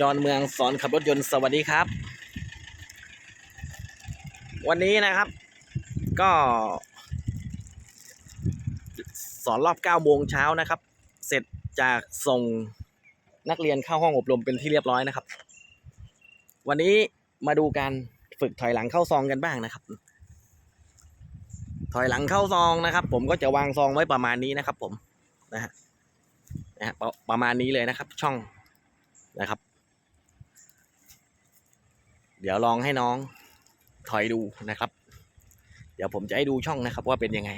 ดอนเมืองสอนขับรถยนต์สวัสดีครับ วันนี้นะครับก็ สอนรอบ9โมงเช้านะครับ เสร็จจากส่งนักเรียนเข้าห้องอบรมเป็นที่เรียบร้อยนะครับ วันนี้มาดูการฝึกถอยหลังเข้าซองกันบ้างนะครับ ถอยหลังเข้าซองนะครับ ผมก็จะวางซองไว้ประมาณนี้นะครับ ผมนะฮะนะฮะประมาณนี้เลยนะครับ ช่องนะครับ ดี๋ยวลองให้น้องถอยดูนะครับ เดี๋ยวผมจะให้ดูช่องนะครับว่าเป็นยังไง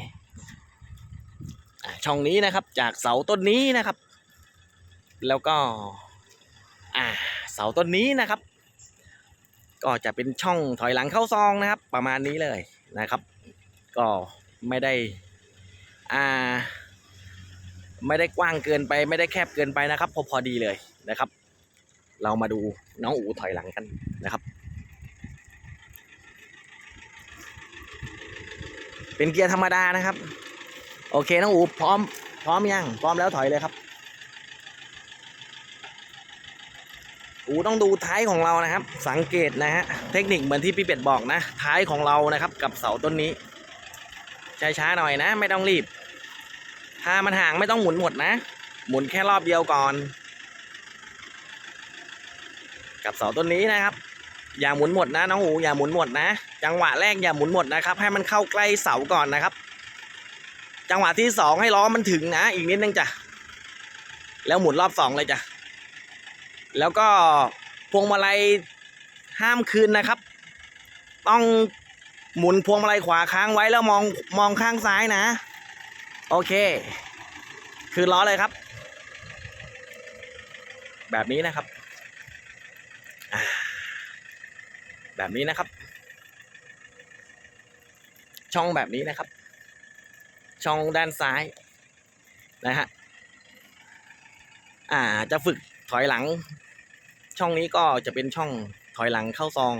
ช่องนี้นะครับจากเสาต้นนี้นะครับ แล้วก็อ่าเสาต้นนี้นะครับ ก็จะเป็นช่องถอยหลังเข้าซองนะครับ ประมาณนี้เลยนะครับ ก็ไม่ได้อ่าไม่ได้กว้างเกินไปไม่ได้แคบเกินไปนะครับ พอพอดีเลยนะครับ เรามาดูน้องอูถอยหลังกันนะครับ เป็นเกียร์ธรรมดานะครับ โอเคน้องอูพร้อม พร้อมยังพร้อมแล้วถอยเลยครับ อูต้องดูท้ายของเรานะครับ สังเกตนะฮะเทคนิคเหมือนที่พี่เป็ดบอกนะ ท้ายของเรานะครับ กับเสาต้นนี้ช้าๆหน่อยนะ ไม่ต้องรีบ ถ้ามันห่างไม่ต้องหมุนหมดนะ หมุนแค่รอบเดียวก่อน กับเสาต้นนี้นะครับ อย่าหมุนหมดนะน้องอูอย่าหมุนหมดนะ จังหวะแรกอย่าหมุนหมดนะครับ ให้มันเข้าใกล้เสาก่อนนะครับ จังหวะที่สองให้ล้อมันถึงนะ อีกนิดนึงจ้ะแล้วหมุนรอบสองเลยจ้ะแล้วก็พวงมาลัยห้ามคืนนะครับ ต้องหมุนพวงมาลัยขวาค้างไว้แล้วมองมองข้างซ้ายนะ โอเค คืนล้อเลยครับ แบบนี้นะครับอ่า แบบนี้นะครับ ช่องแบบนี้นะครับ ช่องด้านซ้ายนะฮะอ่าจะฝึกถอยหลัง ช่องนี้ก็จะเป็นช่องถอยหลังเข้าซอง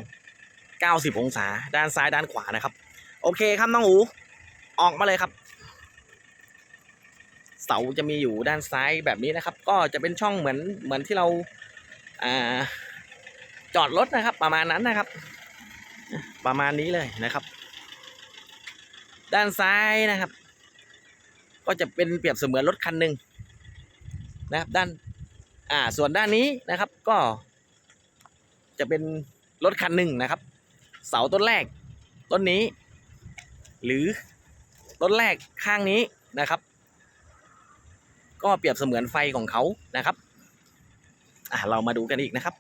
90 องศา ด้านซ้ายด้านขวานะครับ โอเคครับน้องอูออกมาเลยครับ เสาจะมีอยู่ด้านซ้ายแบบนี้นะครับ ก็จะเป็นช่องเหมือนเหมือนที่เราอ่า จอดรถนะครับ ประมาณนั้นนะครับ ประมาณนี้เลยนะครับ ด้านซ้ายนะครับ ก็จะเป็นเปรียบเสมือนรถคันหนึ่งนะครับด้านอ่าส่วนด้านนี้นะครับก็ จะเป็นรถคันหนึ่งนะครับ เสาต้นแรกต้นนี้ หรือต้นแรกข้างนี้นะครับ ก็เปรียบเสมือนไฟของเขานะครับอ่าเรามาดูกันอีกนะครับ